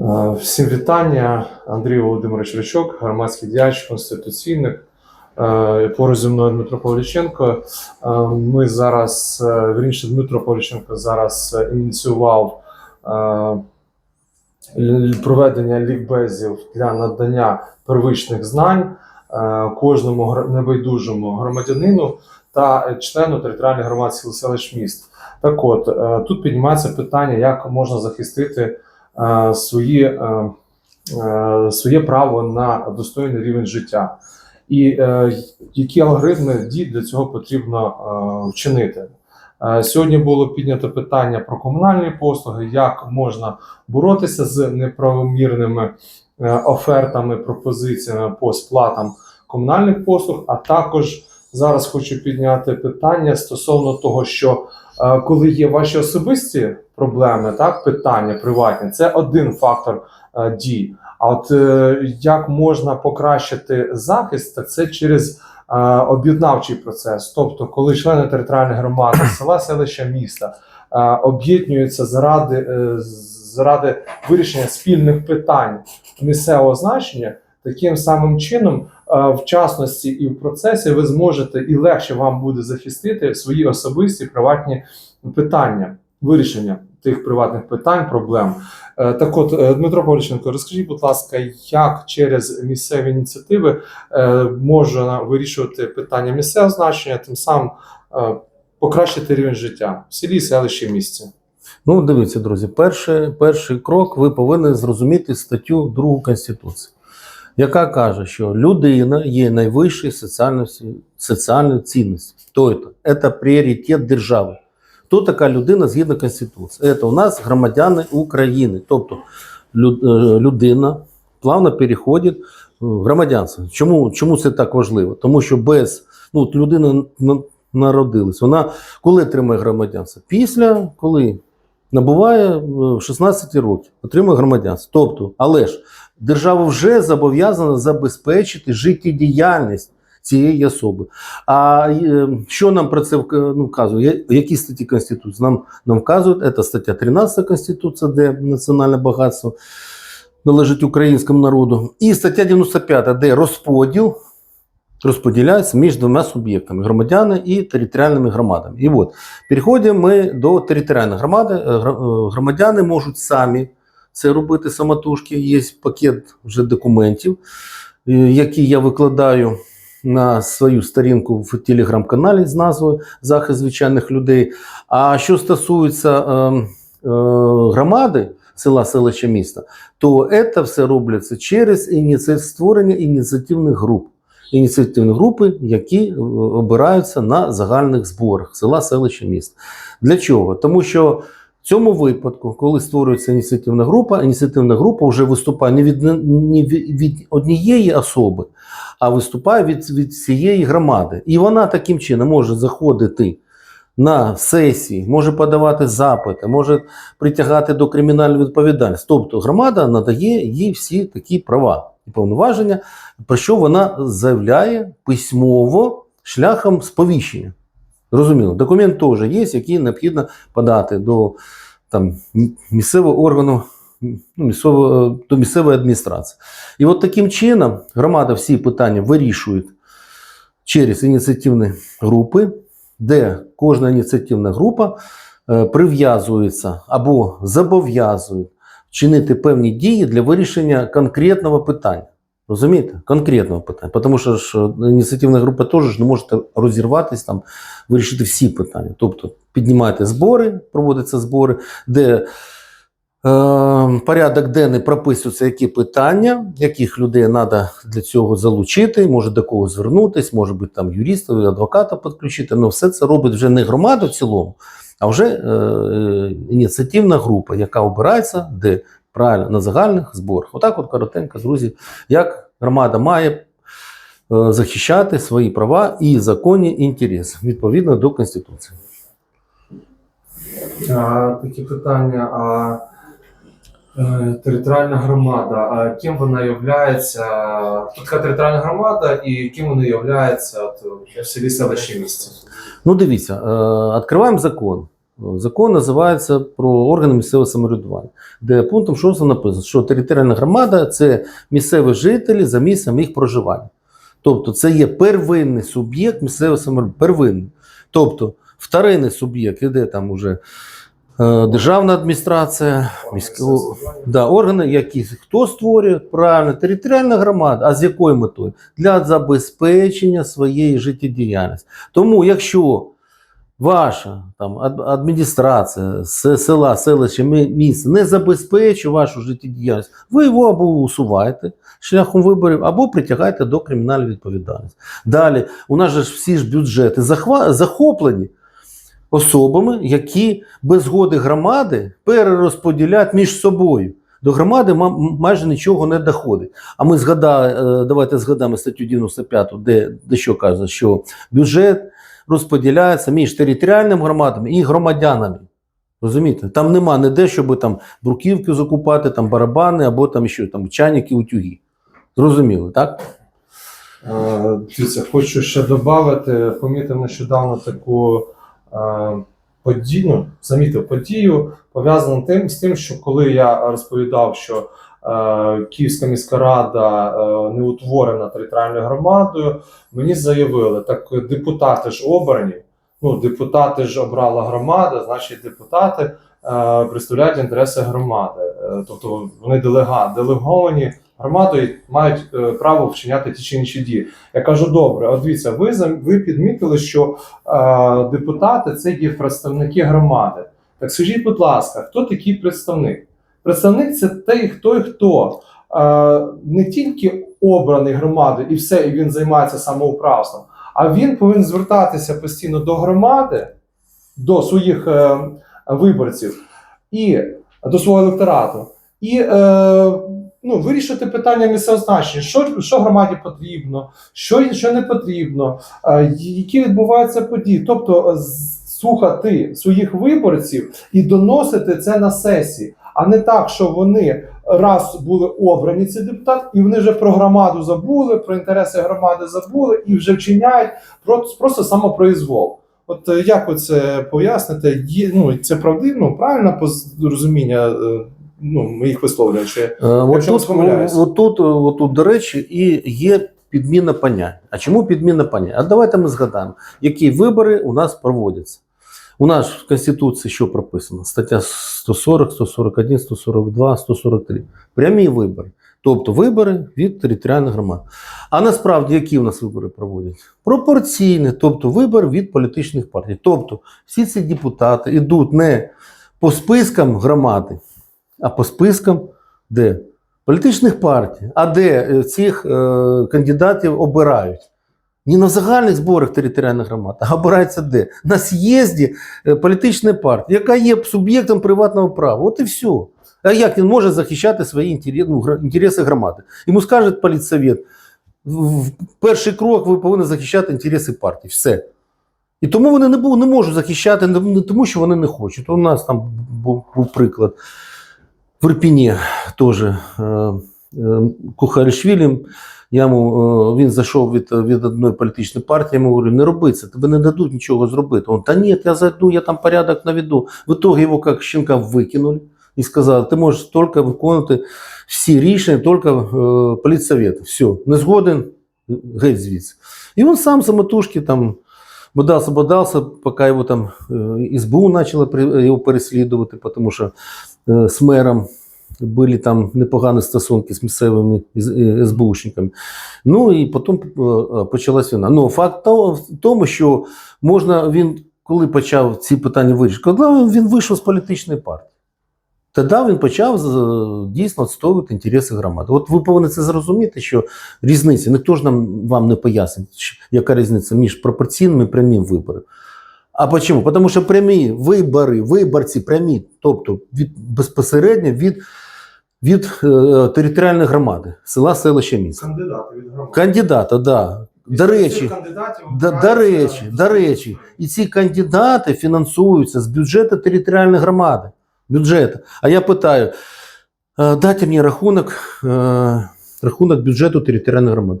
Е, Всім вітання. Андрій Володимирович Ричок, громадський діяч, конституційник. Е, Поруч зі мною Дмитро Павліченко. Е, Ми зараз, вірніше, Дмитро Павліченко зараз ініціював проведення лікбезів для надання первичних знань кожному небайдужому громадянину та члену територіальної громади селищ міст. Так от, тут піднімається питання, як можна захистити свої, е, е, своє право на достойний рівень життя. І е, які алгоритми дій для цього потрібно е, вчинити. Е, Сьогодні було піднято питання про комунальні послуги, як можна боротися з неправомірними е, офертами, пропозиціями по сплатам комунальних послуг, а також зараз хочу підняти питання стосовно того, що е, коли є ваші особисті проблеми, так питання приватні, це один фактор е, дій. А от е, як можна покращити захист, так це через е, об'єднавчий процес. Тобто, коли члени територіальної громади, села, селища, міста е, об'єднуються заради, е, заради вирішення спільних питань місцевого значення, таким самим чином, е, в частності і в процесі, ви зможете і легше вам буде захистити свої особисті приватні питання, вирішення тих приватних питань, проблем. Е, Так от, е, Дмитро Павліченко, розкажіть, будь ласка, як через місцеві ініціативи е, можна вирішувати питання місцевого значення, тим самим е, покращити рівень життя в селі, селищі, місті? Ну, дивіться, друзі, перший, перший крок ви повинні зрозуміти статтю 2 Конституції, яка каже, що людина є найвищою соціальною, соціальною цінністю. Тобто, це пріоритет держави. Хто така людина згідно Конституції? Це у нас громадяни України. Тобто е, людина плавно переходить в громадянство. Чому, чому це так важливо? Тому що без ну, людина народилась, вона коли отримає громадянство? Після коли набуває е, в 16 років, отримує громадянство. Тобто, але ж держава вже зобов'язана забезпечити життєдіяльність цієї особи. А е, що нам про це вк- ну, вказує? Які статті Конституції? Нам, нам вказують, це стаття 13 Конституції, де національне багатство належить українському народу, і стаття 95, де розподіл розподіляється між двома суб'єктами громадяни і територіальними громадами. І от переходимо ми до територіальної громади. Е, е, Громадяни можуть самі це робити самотужки. Є пакет вже документів, е, які я викладаю на свою сторінку в телеграм-каналі з назвою Захист звичайних людей. А що стосується е, е, громади, села, селища, міста, то це все робляться через ініці... створення ініціативних груп ініціативні групи, які е, обираються на загальних зборах села, селища, міста. Для чого? Тому що в цьому випадку, коли створюється ініціативна група, ініціативна група вже виступає не від, не від, однієї особи, а виступає від, від всієї громади. І вона таким чином може заходити на сесії, може подавати запити, може притягати до кримінальної відповідальності. Тобто громада надає їй всі такі права і повноваження, про що вона заявляє письмово шляхом сповіщення. Розуміло, документ теж є, який необхідно подати до там, місцевого органу, ну, місцевого, до місцевої адміністрації. І от таким чином громада всі питання вирішує через ініціативні групи, де кожна ініціативна група е, прив'язується або зобов'язує вчинити певні дії для вирішення конкретного питання. Розумієте? Конкретного питання. Тому що ж е, ініціативна група теж ж не може розірватися, там, вирішити всі питання. Тобто піднімаєте збори, проводяться збори, де е, порядок денний прописується, які питання, яких людей треба для цього залучити, може до кого звернутися, може бути там юриста, адвоката підключити. але все це робить вже не громада в цілому, а вже е, е, ініціативна група, яка обирається, де правильно на загальних зборах. Отак, от коротенько, друзі, як громада має е, захищати свої права і законні інтереси відповідно до Конституції. А, такі питання. А е, територіальна громада, а ким вона є? Така територіальна громада, і ким вона от, в селі селищі місті? Ну, дивіться, е, відкриваємо закон. Закон називається про органи місцевого самоврядування, де пунктом 6 написано, що територіальна громада це місцеві жителі за місцем їх проживання. Тобто це є первинний суб'єкт місцевого самоврядування. Первинний. Тобто вторинний суб'єкт іде там уже е, державна адміністрація, міські, да, органи, які хто створює правильно, територіальна громада. А з якою метою? Для забезпечення своєї життєдіяльності. Тому, якщо ваша там адміністрація села, селища, мі- міста не забезпечує вашу життєдіяльність, ви його або усуваєте шляхом виборів, або притягаєте до кримінальної відповідальності. Далі, у нас же всі ж бюджети захоплені особами, які без згоди громади перерозподіляють між собою. До громади майже нічого не доходить. А ми згадали, е, давайте згадаємо статтю 95, де, де що каже, що бюджет розподіляється між територіальними громадами і громадянами. Розумієте? Там нема ніде, щоб там бруківки закупати, там барабани або там що, там чайники, утюги. Зрозуміло, так? Е, Дивіться, хочу ще додати, помітив нещодавно таку е, подію, замітив подію, пов'язану тим, з тим, що коли я розповідав, що е, Київська міська рада е, не утворена територіальною громадою, мені заявили, так депутати ж обрані, ну, депутати ж обрала громада, значить депутати представляють інтереси громади. Е, тобто вони делега, делеговані громадою мають е, право вчиняти ті чи інші дії. Я кажу, добре, от дивіться, ви ви підмітили, що е, депутати це є представники громади. Так скажіть, будь ласка, хто такий представник? Представник це той, хто і хто е, не тільки обраний громадою і все, і він займається самоуправством, а він повинен звертатися постійно до громади, до своїх е, виборців і до свого електорату. І е, ну, вирішити питання місцевого значення, що, що громаді потрібно, що, що не потрібно, е, які відбуваються події. Тобто е, слухати своїх виборців і доносити це на сесії, а не так, що вони раз були обрані ці депутати, і вони вже про громаду забули, про інтереси громади забули і вже вчиняють просто, самопроізвол. От е, як ви це поясните? Є, ну, це правдиво, ну, правильне розуміння е, ну, моїх висловлювань? Чи... Е, От тут, от тут, от тут, до речі, і є підміна понять. А чому підміна понять? А давайте ми згадаємо, які вибори у нас проводяться. У нас в Конституції що прописано? Стаття 140, 141, 142, 143. Прямі вибори. Тобто вибори від територіальних громад. А насправді які у нас вибори проводять? Пропорційні, тобто вибори від політичних партій. Тобто всі ці депутати йдуть не по спискам громади, а по спискам де? Політичних партій, а де е, цих е, кандидатів обирають. Не на загальних зборах територіальних громад, а обирається де? На з'їзді е, політичної партії, яка є суб'єктом приватного права. От і все. А як він може захищати свої інтереси, ну, інтереси громади? Йому скаже політсовет, перший крок ви повинні захищати інтереси партії. Все. І тому вони не, не можуть захищати, не тому, що вони не хочуть. У нас там був, був приклад в Ірпіні теж е, е, Кухаришвілі. Я йому, е, він зайшов від, від одної політичної партії, я йому говорю, не роби це, тебе не дадуть нічого зробити. Он, та ні, я зайду, я там порядок наведу. В итоге його як щенка викинули і сказали, ти можеш тільки виконувати всі рішення, тільки е, політсовет. Все, не згоден, геть звідси. І він сам самотужки там бодався, бодався, поки його там е, СБУ почала його переслідувати, тому що е, з мером були там непогані стосунки з місцевими е, СБУшниками. Ну і потім почалась війна. Ну, факт в тому, що можна він, коли почав ці питання вирішити, коли він вийшов з політичної партії. Тоді він почав дійсно відстоювати інтереси громади. От ви повинні це зрозуміти, що різниця, ніхто ж нам вам не пояснить, яка різниця між пропорційними і прямим вибором. А чому? Тому що прямі вибори, виборці прямі, тобто від, безпосередньо від, від е, територіальної громади, села, селища, міста. Кандидати від громади. Кандидата, да. До речі, до, до речі, до речі, і ці кандидати фінансуються з бюджету територіальної громади. Бюджету. А я питаю: е, дайте мені рахунок, е, рахунок бюджету територіальної громади.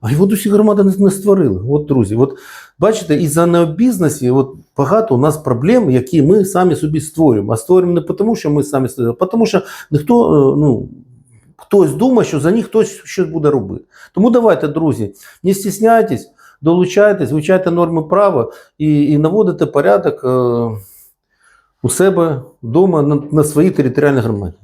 А його досі громада не, створила. От, друзі, от бачите, із-за необізності от багато у нас проблем, які ми самі собі створюємо. А створюємо не тому, що ми самі створюємо, а тому, що ніхто, е, ну, хтось думає, що за них хтось щось буде робити. Тому давайте, друзі, не стісняйтесь, долучайтесь, вивчайте норми права і, і наводите порядок е, у себе вдома на, на своїй територіальній громаді.